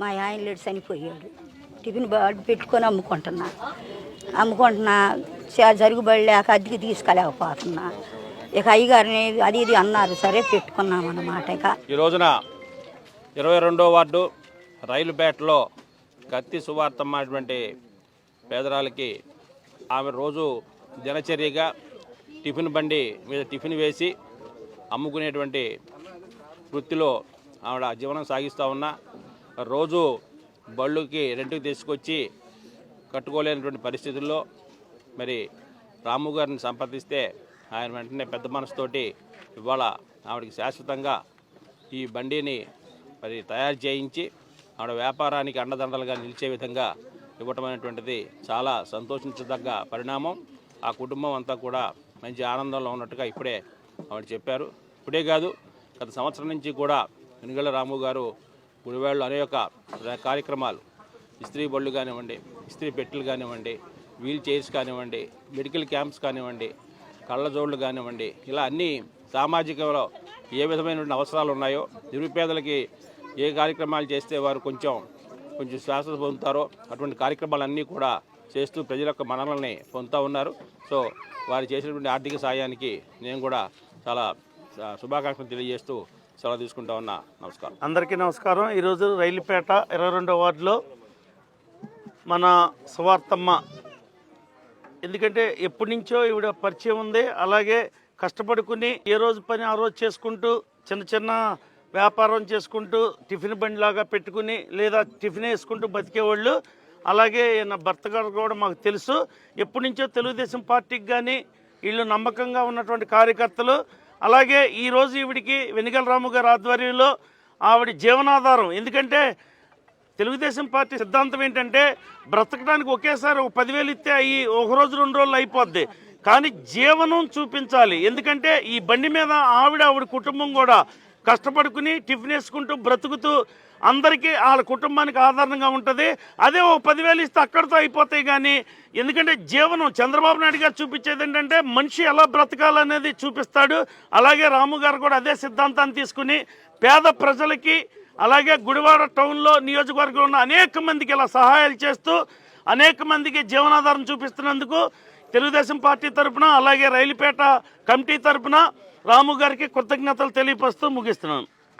మా ఆయన లేడు చనిపోయాడు. టిఫిన్ బాడ్ పెట్టుకొని అమ్ముకుంటున్నా. అమ్ముకుంటున్నా జరుగుబడి లేక అద్దెకి తీసుకెళ్ళకపోతున్నా. ఇక అయ్యగారిని అది ఇది అన్నారు సరే పెట్టుకున్నాం అన్నమాట ఇక. ఈ రోజున ఇరవై రెండో వార్డు రైలుపేటలో కత్తి సువార్తమ్మ అటువంటి పేదరాలకి ఆమె రోజు దినచర్యగా టిఫిన్ బండి మీద టిఫిన్ వేసి అమ్ముకునేటువంటి వృత్తిలో ఆవిడ జీవనం సాగిస్తూ ఉన్నా. రోజు బళ్ళుకి రెంట్కి తీసుకొచ్చి కట్టుకోలేనటువంటి పరిస్థితుల్లో మరి రాము గారిని సంప్రదిస్తే ఆయన వెంటనే పెద్ద మనసుతోటి ఇవాళ ఆవిడకి శాశ్వతంగా ఈ బండిని మరి తయారు చేయించి ఆవిడ వ్యాపారానికి అండదండలుగా నిలిచే విధంగా ఇవ్వటం అనేటువంటిది చాలా సంతోషించదగ్గ పరిణామం. ఆ కుటుంబం అంతా కూడా మంచి ఆనందంలో ఉన్నట్టుగా ఇప్పుడే ఆవిడ చెప్పారు. ఇప్పుడే కాదు గత సంవత్సరం నుంచి కూడా వెనుగళ్ళ రాము గారు గుడివాళ్ళు అనేక కార్యక్రమాలు. ఇస్త్రీ బళ్ళు కానివ్వండి ఇస్త్రీ పెట్టెలు కానివ్వండి వీల్ చైర్స్ కానివ్వండి మెడికల్ క్యాంప్స్ కానివ్వండి కళ్ళజోళ్ళు కానివ్వండి ఇలా అన్ని సామాజికంలో ఏ విధమైనటువంటి అవసరాలు ఉన్నాయో నిరుపేదలకి ఏ కార్యక్రమాలు చేస్తే వారు కొంచెం కొంచెం శ్వాస పొందుతారో అటువంటి కార్యక్రమాలన్నీ కూడా చేస్తూ ప్రజల యొక్క మనల్ని పొందుతూ ఉన్నారు. సో వారు చేసినటువంటి ఆర్థిక సాయానికి నేను కూడా చాలా శుభాకాంక్షలు తెలియజేస్తూ సెలవు తీసుకుంటా ఉన్నా. నమస్కారం. అందరికీ నమస్కారం. ఈరోజు రైలుపేట ఇరవై రెండో వార్డులో మన సువార్తమ్మ. ఎందుకంటే ఎప్పటి నుంచో ఈవిడ పరిచయం ఉంది. అలాగే కష్టపడుకుని ఏ రోజు పని ఆ రోజు చేసుకుంటూ చిన్న చిన్న వ్యాపారం చేసుకుంటూ టిఫిన్ బండి లాగా పెట్టుకుని లేదా టిఫిన్ వేసుకుంటూ బతికేవాళ్ళు. అలాగే నా భర్త గారు కూడా మాకు తెలుసు. ఎప్పటి నుంచో తెలుగుదేశం పార్టీకి కానీ వీళ్ళు నమ్మకంగా ఉన్నటువంటి కార్యకర్తలు అలాగే ఈరోజు ఈవిడికి వెనిగల రాము గారి ఆధ్వర్యంలో ఆవిడ జీవనాధారం. ఎందుకంటే తెలుగుదేశం పార్టీ సిద్ధాంతం ఏంటంటే బ్రతకడానికి ఒకేసారి ఒక పదివేలు ఇస్తే అవి ఒక రోజు రెండు రోజులు అయిపోద్ది. కానీ జీవనం చూపించాలి. ఎందుకంటే ఈ బండి మీద ఆవిడ ఆవిడ కుటుంబం కూడా కష్టపడుకుని టిఫిన్ వేసుకుంటూ బ్రతుకుతూ అందరికీ వాళ్ళ కుటుంబానికి ఆధారంగా ఉంటుంది. అదే ఓ పదివేలు ఇస్తే అక్కడితో అయిపోతాయి కానీ ఎందుకంటే జీవనం చంద్రబాబు నాయుడు గారు చూపించేది ఏంటంటే మనిషి ఎలా బ్రతకాలనేది చూపిస్తాడు. అలాగే రాము గారు కూడా అదే సిద్ధాంతాన్ని తీసుకుని పేద ప్రజలకి అలాగే గుడివాడ టౌన్లో నియోజకవర్గంలో ఉన్న అనేక మందికి ఇలా సహాయాలు చేస్తూ అనేక మందికి జీవనాధారం చూపిస్తున్నందుకు తెలుగుదేశం పార్టీ తరపున అలాగే రైలుపేట కమిటీ తరఫున రాము గారికి కృతజ్ఞతలు తెలియపరుస్తూ ముగిస్తున్నాను.